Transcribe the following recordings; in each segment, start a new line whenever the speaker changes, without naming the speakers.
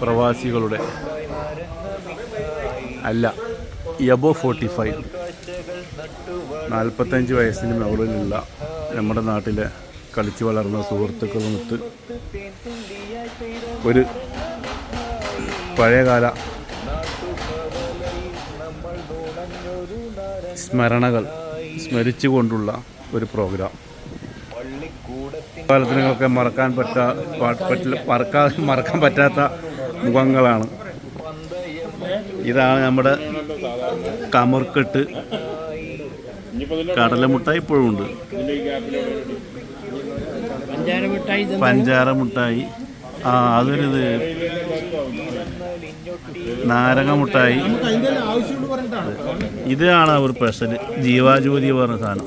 പ്രവാസികളുടെ അല്ല above forty five നാൽപ്പത്തഞ്ച് വയസ്സിന് മുകളിലുള്ള നമ്മുടെ നാട്ടിലെ കളിച്ചു വളർന്ന സുഹൃത്തുക്കളുമൊത്ത് ഒരു പഴയകാല സ്മരണകൾ സ്മരിച്ചുകൊണ്ടുള്ള ഒരു പ്രോഗ്രാം കാലത്തിനൊക്കെ മറക്കാൻ പറ്റാ മറക്കാൻ പറ്റില്ല മറക്കാ മറക്കാൻ പറ്റാത്ത മുഖങ്ങളാണ്. ഇതാണ് നമ്മുടെ കമർക്കെട്ട്. കടലമുട്ടായി ഇപ്പോഴും ഉണ്ട്.
പഞ്ചാര
മുട്ടായി ആ അതൊരു ഇത്. നാരങ്ങ മുട്ടായി ഇതാണ് ഒരു സ്പെഷ്യൽ ജീവാജ്യോതി പറഞ്ഞ സാധനം.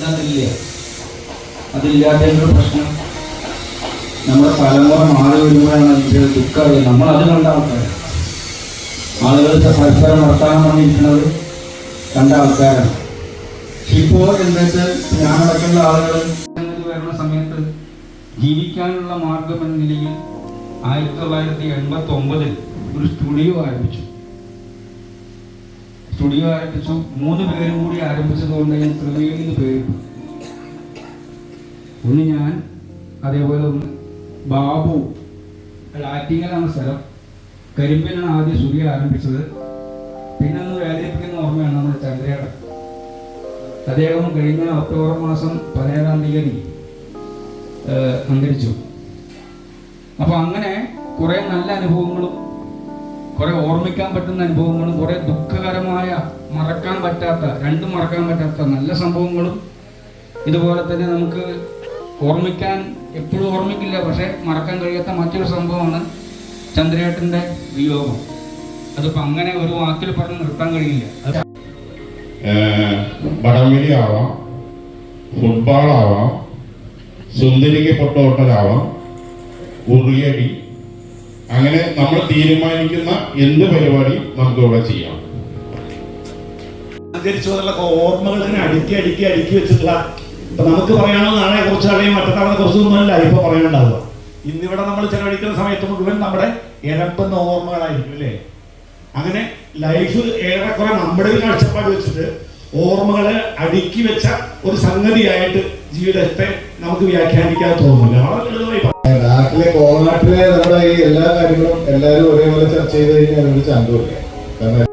ഇന്നതില്ല അതില്ലാത്തതിന്റെ പ്രശ്നം? നമ്മുടെ തലമുറ മാറി വരുമ്പോഴാണ് അതിന്റെ ദുഃഖം നമ്മൾ അത് കണ്ട ആൾക്കാർ ആളുകൾ പരസ്പരം വർത്താനം പറഞ്ഞിരിക്കുന്നത്. കണ്ട ആൾക്കാരാണ്. ഇപ്പോൾ എന്നുവെച്ചാൽ വെച്ചാൽ നടക്കുന്ന ആളുകൾ വരുന്ന സമയത്ത് ജീവിക്കാനുള്ള മാർഗം എന്ന നിലയിൽ ആയിരത്തി തൊള്ളായിരത്തി എൺപത്തി ഒമ്പതിൽ ഒരു സ്റ്റുഡിയോ ആരംഭിച്ചു. സ്റ്റുഡിയോ ആരംഭിച്ചു മൂന്ന് പേരും കൂടി ആരംഭിച്ചതുകൊണ്ട് ഞാൻ ത്രിവേണി എന്ന് പേരിട്ടു. ഒന്ന് ഞാൻ അതേപോലെ ഒന്ന് ബാബു. ആറ്റിങ്ങലാണ് സ്ഥലം. കരിമ്പിനാണ് ആദ്യം സ്റ്റുഡിയോ ആരംഭിച്ചത്. പിന്നെ ഒന്ന് വേദനിപ്പിക്കുന്ന ഓർമ്മയാണ് നമ്മുടെ ചന്ദ്രയുടെ അദ്ദേഹം കഴിഞ്ഞ ഒക്ടോബർ മാസം പതിനേഴാം തീയതി അന്തരിച്ചു. അപ്പോൾ അങ്ങനെ കുറേ നല്ല അനുഭവങ്ങളും കുറെ ഓർമ്മിക്കാൻ പറ്റുന്ന അനുഭവങ്ങളും കുറെ ദുഃഖകരമായ മറക്കാൻ പറ്റാത്ത രണ്ടും മറക്കാൻ പറ്റാത്ത നല്ല സംഭവങ്ങളും ഇതുപോലെ തന്നെ നമുക്ക് ഓർമ്മിക്കാൻ എപ്പോഴും ഓർമ്മിക്കില്ല പക്ഷെ മറക്കാൻ കഴിയാത്ത മറ്റൊരു സംഭവമാണ് ചന്ദ്രേട്ടന്റെ വിയോഗം. അതിപ്പോൾ അങ്ങനെ ഒരു വാക്കിൽ പറഞ്ഞ് നിർത്താൻ കഴിയില്ല.
വടംവലി ആവാം ഫുട്ബോൾ ആവാം സുന്ദരിക്ക് പൊട്ടോട്ടലാവാം ഉറിയടി അങ്ങനെ നമ്മൾ തീരുമാനിക്കുന്ന എന്ത് പരിപാടി നമുക്ക് ഇവിടെ ചെയ്യാം.
അഹങ്കരിച്ചതുള്ള ഓർമ്മകൾ ഇങ്ങനെ അടുക്കി അടുക്കി അടുക്കി വെച്ചിട്ടുള്ള ഇപ്പൊ നമുക്ക് പറയാനുള്ള നാളെ കുറച്ച് നാളെയും മറ്റന്നാളെ കുറച്ചൊന്നുമല്ല ഇപ്പൊ പറയാനുണ്ടാവുക. ഇന്നിവിടെ നമ്മൾ ചെലവഴിക്കുന്ന സമയത്ത് മുഴുവൻ നമ്മുടെ ഇരപ്പുന്ന ഓർമ്മകളായിരിക്കും അല്ലേ? അങ്ങനെ ലൈഫ് ഏറെക്കുറെ നമ്മുടെ കാഴ്ചപ്പാട് വെച്ചിട്ട് ഓർമ്മകളെ അടുക്കി വെച്ച ഒരു സംഗതിയായിട്ട് ജീവിതത്തെ നമുക്ക് വ്യാഖ്യാനിക്കാൻ തോന്നുന്നില്ല. വളരെ ലളിതമായി.
നാട്ടിലെ കോളനാട്ടിലെ നമ്മുടെ ഈ എല്ലാ കാര്യങ്ങളും എല്ലാവരും ഒരേപോലെ ചർച്ച ചെയ്ത് കഴിഞ്ഞാൽ ഒരു ചന്തമില്ല കാരണം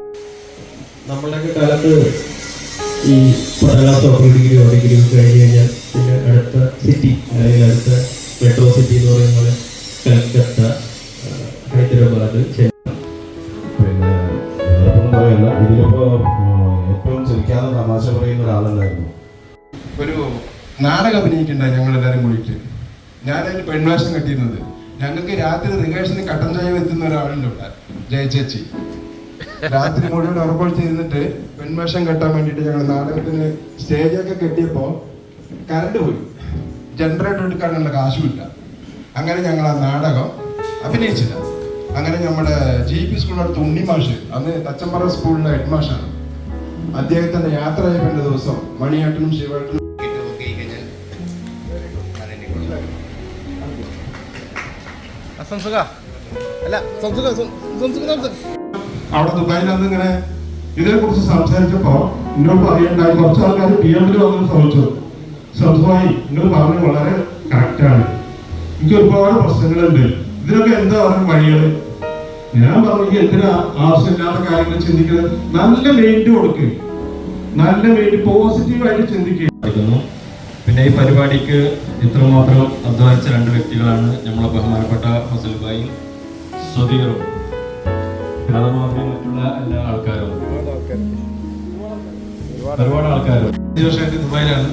നമ്മളുടെയൊക്കെ കാലത്ത് ഈ പത്താം ഡിഗ്രി ഡിഗ്രി കഴിഞ്ഞ് കഴിഞ്ഞാൽ പിന്നെ അടുത്ത സിറ്റി അല്ലെങ്കിൽ അടുത്ത മെട്രോ സിറ്റി എന്ന് പറയുന്ന പോലെ കൽക്കത്ത ഹൈദരാബാദ്
പിന്നെ നിങ്ങളിപ്പം പറയല്ല ഇതിലിപ്പോ ഏറ്റവും ചിരിക്കാതെ തമാശ പറയുന്ന
ഒരു നാടകം അഭിനയിക്കണ്ട ഞങ്ങൾ എല്ലാവരും കൂടിയിട്ട്. ഞാനതിന് പെൺവേഷം കെട്ടിയിരുന്നത്. ഞങ്ങൾക്ക് രാത്രി റിഹേഴ്സലിന് കട്ടൻ ചായ എത്തുന്ന ഒരാളുണ്ട് ഇവിടെ ജയ ചേച്ചി രാത്രി മുഴുവൻ ഉറപ്പോൾ ചെയ്തിട്ട് പെൺവേഷം കെട്ടാൻ വേണ്ടിയിട്ട് ഞങ്ങൾ നാടകത്തിന് സ്റ്റേജൊക്കെ കെട്ടിയപ്പോൾ കറണ്ട് പോയി. ജനറേറ്റർ എടുക്കാനുള്ള കാശുമില്ല. അങ്ങനെ ഞങ്ങൾ ആ നാടകം അഭിനയിച്ചില്ല. അങ്ങനെ നമ്മുടെ ജി പി തുണ്ണി മാഷ് അന്ന് തച്ചമ്പറ സ്കൂളിലെ ഹെഡ് മാഷാണ് അദ്ദേഹത്തിന്റെ യാത്ര ചെയ്യേണ്ട ദിവസം മണിയേട്ടനും ശിവേട്ടനും അവിടെ ദുബായിൽ അന്ന് ഇങ്ങനെ ഇതിനെ കുറിച്ച് സംസാരിച്ചപ്പോ എന്നോട് പറയണ്ടായി കുറച്ച് ആൾക്കാർ പി എമ്മിൽ വന്നു ശ്രമിച്ചു. സ്വന്തമായി നിങ്ങൾ പറഞ്ഞത് വളരെ കറക്റ്റാണ് എനിക്ക് ഒരുപാട് പ്രശ്നങ്ങളുണ്ട്. ഇതിനൊക്കെ എന്താ പറയുക വഴികൾ? ഞാൻ പറഞ്ഞു എന്തിനാ ആവശ്യമില്ലാത്ത കാര്യങ്ങൾ ചിന്തിക്കുന്നത്? നല്ല മെയിന്റ് കൊടുക്കുക നല്ല മെയിന്റ് പോസിറ്റീവായിട്ട് ചിന്തിക്കുക
പിന്നെ ഈ പരിപാടിക്ക് ഇത്രമാത്രം അധ്വാനിച്ച രണ്ട് വ്യക്തികളാണ് നമ്മളെ ബഹുമാനപ്പെട്ട ഫസൽബായി സ്വദീറും പിന്നെ മറ്റുള്ള എല്ലാ ആൾക്കാരും. ഒരുപാട് ആൾക്കാരും.
വർഷമായിട്ട് ദുബായിലാണ്.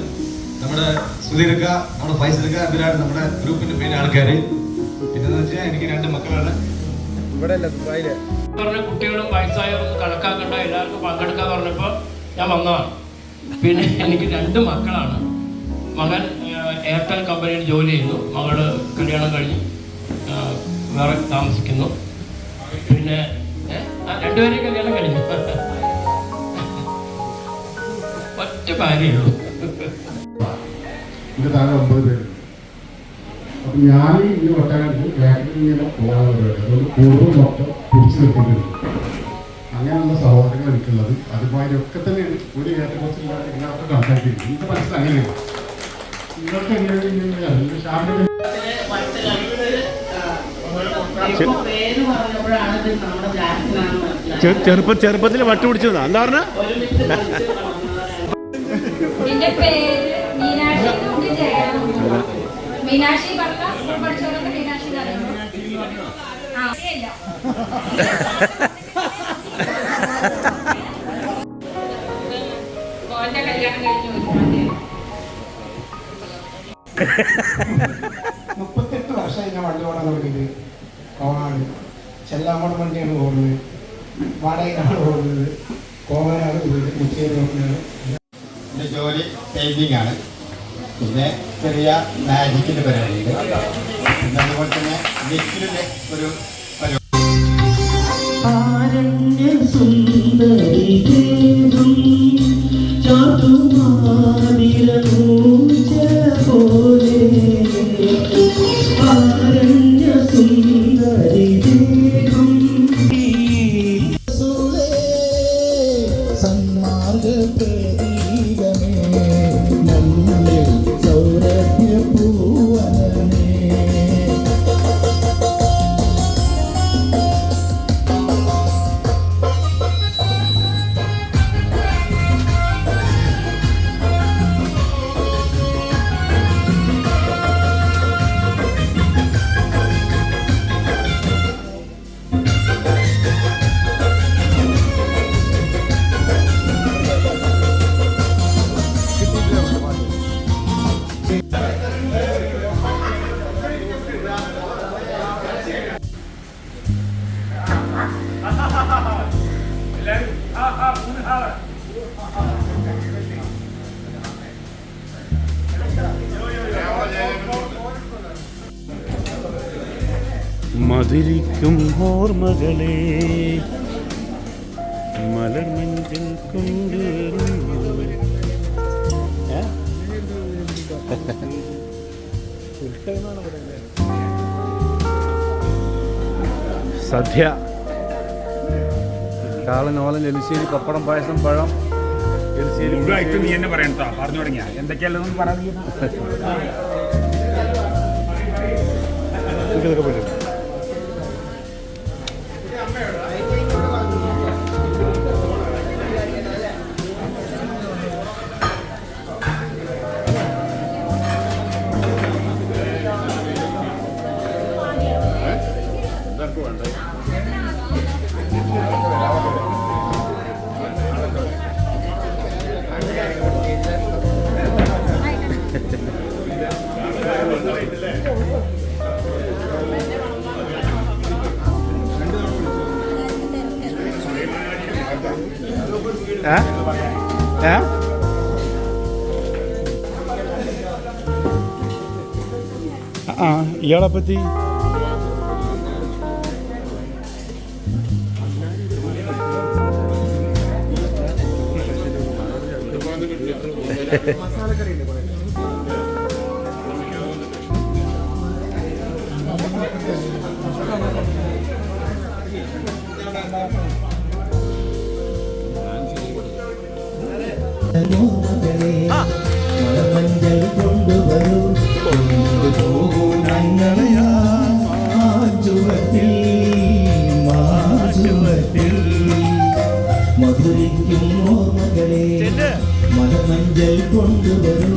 നമ്മുടെ സുധീർക്ക നമ്മുടെ ഫൈസൽക്ക ഇവരാണ് നമ്മുടെ ഗ്രൂപ്പിന്റെ മെയിൻ ആൾക്കാർ പിന്നെ വെച്ചാൽ എനിക്ക് രണ്ട് മക്കളാണ്.
ഇവിടെ പറഞ്ഞ കുട്ടികളും വയസ്സായവരൊന്നും കണക്കാക്കണ്ട. എല്ലാവർക്കും പങ്കെടുക്കാൻ പറഞ്ഞപ്പോൾ ഞാൻ വന്നതാണ്. പിന്നെ എനിക്ക് രണ്ട് മക്കളാണ്. മകൻ എയർടെൽ കമ്പനിയിൽ ജോലി ചെയ്യുന്നു മകൾ കല്യാണം കഴിഞ്ഞ്. വേറെ താമസിക്കുന്നു. പിന്നെ രണ്ടുപേരെയും കല്യാണം കഴിഞ്ഞു. ഒറ്റ ഭാര്യയുള്ളൂ
എന്റെ ഞാൻ പിടിച്ചു അങ്ങനെയുള്ള സഹോദരങ്ങൾ എനിക്കുള്ളത്. അതുമായി ഒക്കെ തന്നെയാണ്. ഒരു ഏറ്റക്കുറച്ചില്ലാതെ ഇതിനകത്ത് കണക്കാക്കിയിട്ടുണ്ട്. എനിക്ക് മനസ്സിൽ അങ്ങനെയാണ്
ചെറുപ്പം ചെറുപ്പത്തിൽ വട്ട് പിടിച്ചതാ. എന്താ പറഞ്ഞ?
മീനാക്ഷി മീനാക്ഷി സ്കൂൾ പഠിച്ചവരൊക്കെ മോന്റെ കല്യാണം കഴിഞ്ഞു.
മുപ്പത്തെട്ട് വർഷമായി ഞാൻ വണ്ടി ഓടാൻ തുടങ്ങിയത് കോണാട് ചെല്ലാമോട് വണ്ടിയാണ് ഓടുന്നത് വാടകയിലാണ് ഓടുന്നത് കോവനാട് പോയിട്ട് മുച്ചേരി ഓടുന്നത്
എന്റെ ജോലി പെയിന്റിംഗ് ആണ്. പിന്നെ ചെറിയ മാജിക്കിന്റെ പരിപാടിയുണ്ട്. പിന്നെ അതുപോലെ തന്നെ ഒരു പരിപാടി.
മധുരിക്കും ഓർമ്മകളെ. മലർമഞ്ചൽ കൊണ്ടുവരുന്നു? സദ്യ. കാളൻ ഓലൻ എലിശ്ശേരി പപ്പടം പായസം പഴം. എലിശ്ശേരി
നീ എന്നെ പറയണ്ട പറഞ്ഞു തുടങ്ങിയ. എന്തൊക്കെയല്ലെന്ന് പറയാൻ
ഇതൊക്കെ ഏ? ഏ? ആ ഇയാളെ പറ്റി?
മലമഞ്ചൽ കൊണ്ടുവരൂ. കൊണ്ടുപോകൂ ഞങ്ങളെയാ മാറ്റുവത്തിൽ മാറ്റുവത്തിൽ മധുരിക്കും ഓർമ്മകളെ കൊണ്ടുവരൂ.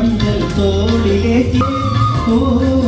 മലമഞ്ചൽ തോളിലേറ്റി ഓ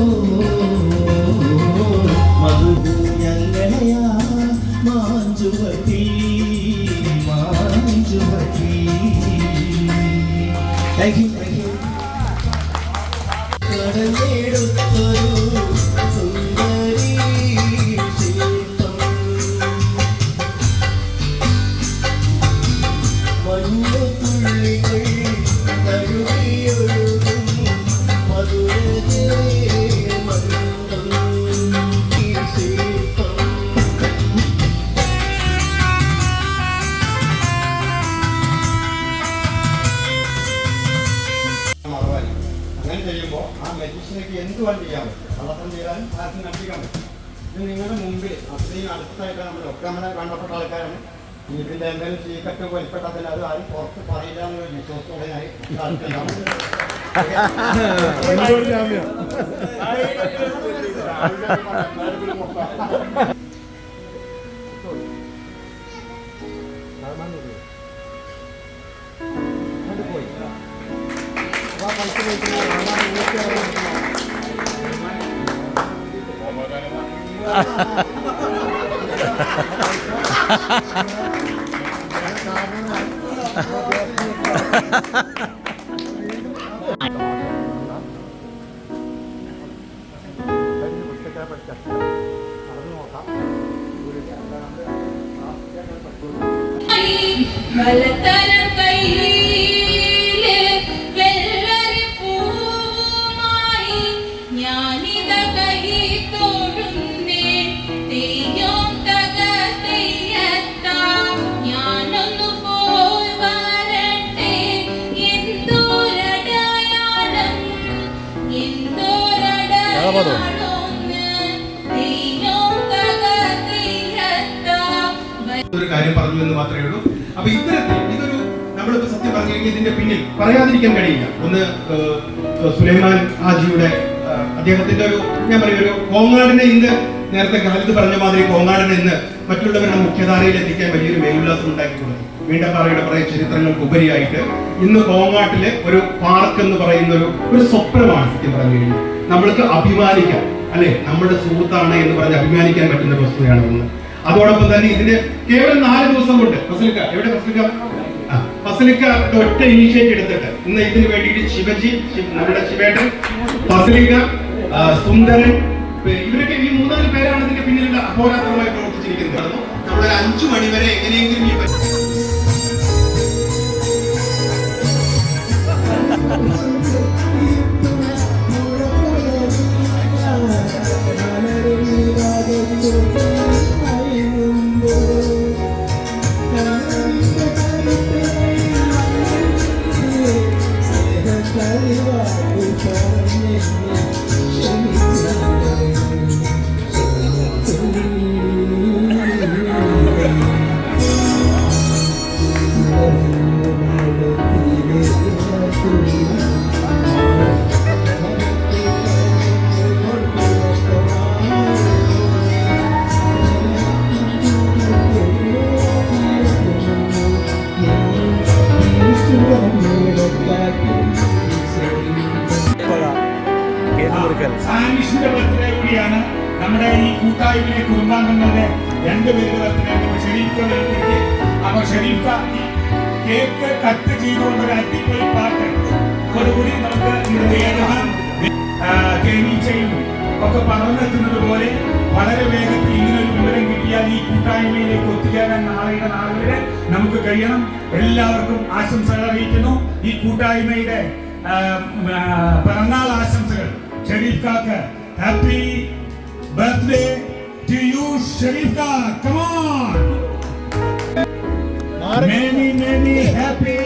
അടുത്തായിട്ട് നമ്മൾ ഒക്കെ അങ്ങനെ വേണ്ടപ്പെട്ട ആൾക്കാരാണ് ഇതിന്റെ എന്തെങ്കിലും ചീക്കറ്റ് വലിപ്പെട്ടാൽ അത് ആരും പുറത്ത് പറയില്ല എന്നൊരു വിശ്വാസത്തോടെ ഞാൻ
വലത്തരം
കയ്യിൽ നമ്മളിപ്പോ സത്യം പറഞ്ഞു ഇതിന്റെ പിന്നിൽ പറയാതിരിക്കാൻ കഴിയില്ല. ഒന്ന് സുലൈമാൻ ഹാജിയുടെ അദ്ദേഹത്തിന്റെ ഒരു ഞാൻ പറയും ഒരു കോങ്ങാടിനെ ഇന്ന് നേരത്തെ കാലത്ത് പറഞ്ഞ മാതിരി കോങ്ങാടിനെ ഇന്ന് മറ്റുള്ളവരുടെ മുഖ്യധാരയിൽ എത്തിക്കാൻ വലിയൊരു മേലുല്ലാസം ഉണ്ടാക്കി കൊടുത്തു. വീണ്ടപ്പാറയുടെ കുറേ ചരിത്രങ്ങൾക്ക് ഉപരിയായിട്ട് ഇന്ന് കോങ്ങാട്ടിലെ ഒരു പാർക്ക് എന്ന് പറയുന്ന ഒരു ഒരു സ്വപ്നമാണ് സത്യം പറഞ്ഞു കഴിഞ്ഞാൽ. നമ്മൾക്ക് അഭിമാനിക്കാം. അല്ലെ? നമ്മുടെ സുഹൃത്താണ് എന്ന് പറഞ്ഞ് അഭിമാനിക്കാൻ പറ്റുന്ന വസ്തുതയാണ് അതോടൊപ്പം തന്നെ ഇതിന് കേവലം നാല് ദിവസം കൊണ്ട് എവിടെ ഫസലിക്ക ആ, ഫസലിക്ക ഒരു ഒറ്റ ഇനീഷ്യേറ്റീവ് എടുത്തിട്ട്. ഇന്ന് ഇതിന് വേണ്ടിയിട്ട് ശിവജി നമ്മുടെ ശിവേട്ടൻ ഫസലിക്ക സുന്ദരൻ ഇവരൊക്കെ ഈ മൂന്നാൽ പേരാണ് ഇതിന്റെ പിന്നിലുള്ള അഹോരാത്രമായി പ്രവർത്തിച്ചിരിക്കുന്നത്. നമ്മൾ അഞ്ചു മണി വരെ എങ്ങനെയെങ്കിലും ഈ പരി-
കൂടിയാണ് നമ്മുടെ ഈ കൂട്ടായ്മയിലെ കുടുംബാംഗങ്ങളുടെ രണ്ടുപേരുടെ ഈ കേക്ക് കട്ട് പറന്നെത്തുന്നത് പോലെ വളരെ വേഗത്തിൽ ഇങ്ങനെ ഒരു വിവരം കിട്ടിയാൽ ഈ കൂട്ടായ്മയിലേക്ക് ഒത്തുചേരാൻ നാളെയുടെ നാളെ വരെ നമുക്ക് കഴിയണം. എല്ലാവർക്കും ആശംസകൾ അറിയിക്കുന്നു. ഈ കൂട്ടായ്മയുടെ പിറന്നാൾ ആശംസകൾ Sharif കാക്ക് happy birthday to you Sharifka. Come on. Many many
happy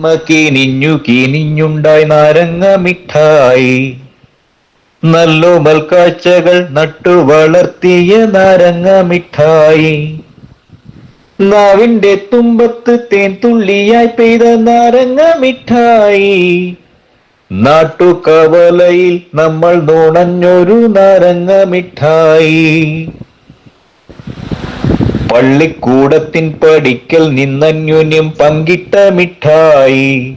നന്മ കീനിഞ്ഞു കീനിഞ്ഞുണ്ടായി നാരങ്ങ മിഠായി. നല്ലോ മൽക്കാഴ്ചകൾ നട്ടു വളർത്തിയ നാരങ്ങ മിഠായി. നാവിന്റെ തുമ്പത്ത് തേൻ തുള്ളിയായി പെയ്ത നാരങ്ങ മിഠായി. നാട്ടുകവലയിൽ നമ്മൾ നുണഞ്ഞൊരു നാരങ്ങ മിഠായി. പള്ളിക്കൂടത്തിൻ പടിക്കൽ നിന്നന്യോന്യം പങ്കിട്ട മിഠായി.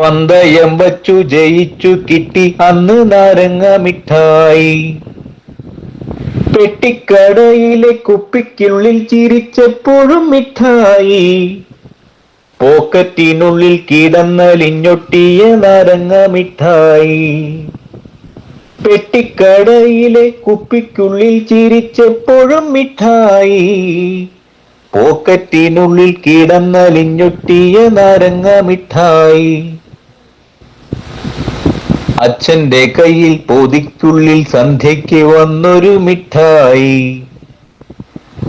പന്തയം വച്ചു ജയിച്ചു കിട്ടി അന്ന് നാരങ്ങ മിഠായി. പെട്ടിക്കടയിലെ കുപ്പിക്കുള്ളിൽ ചിരിച്ചപ്പോഴും മിഠായി. പോക്കറ്റിനുള്ളിൽ കിടന്നലിഞ്ഞൊട്ടിയ നാരങ്ങ മിഠായി. പെട്ടിക്കടയിലെ കുപ്പിക്കുള്ളിൽ ചിരിച്ചെപ്പോഴും മിഠായി. പോക്കറ്റിനുള്ളിൽ കിടന്നലിഞ്ഞൊട്ടിയ നാരങ്ങ മിഠായി. അച്ഛന്റെ കയ്യിൽ പൊതിക്കുള്ളിൽ സന്ധ്യയ്ക്ക് വന്നൊരു മിഠായി.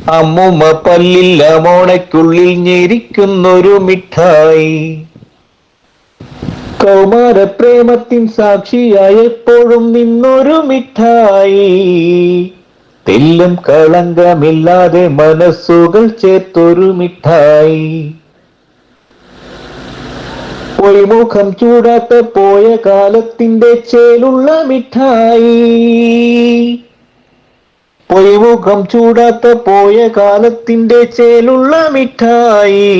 അമ്മുമ്മ പല്ലിൽ അമോണയ്ക്കുള്ളിൽ ഞെരിക്കുന്നൊരു മിഠായി. കൗമാര പ്രേമത്തിൻ സാക്ഷിയായ എപ്പോഴും നിന്നൊരു മിഠായി. തെല്ലും കളങ്കമില്ലാതെ മനസ്സുകൾ ചേർത്തൊരു മിഠായി. പൊയ്മുഖം ചൂടാത്ത പോയ കാലത്തിന്റെ ചേലുള്ള മിഠായി. പൊയ്മുഖം ചൂടാത്ത പോയ കാലത്തിന്റെ ചേലുള്ള മിഠായി.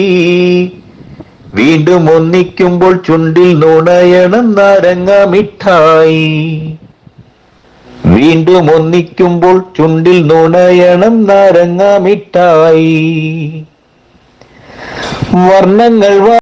വീണ്ടും ഒന്നിക്കുമ്പോൾ ചുണ്ടിൽ നുണയണം നാരങ്ങ മിഠായി വീണ്ടും ഒന്നിക്കുമ്പോൾ ചുണ്ടിൽ നുണയണം നാരങ്ങ മിഠായി വർണങ്ങൾ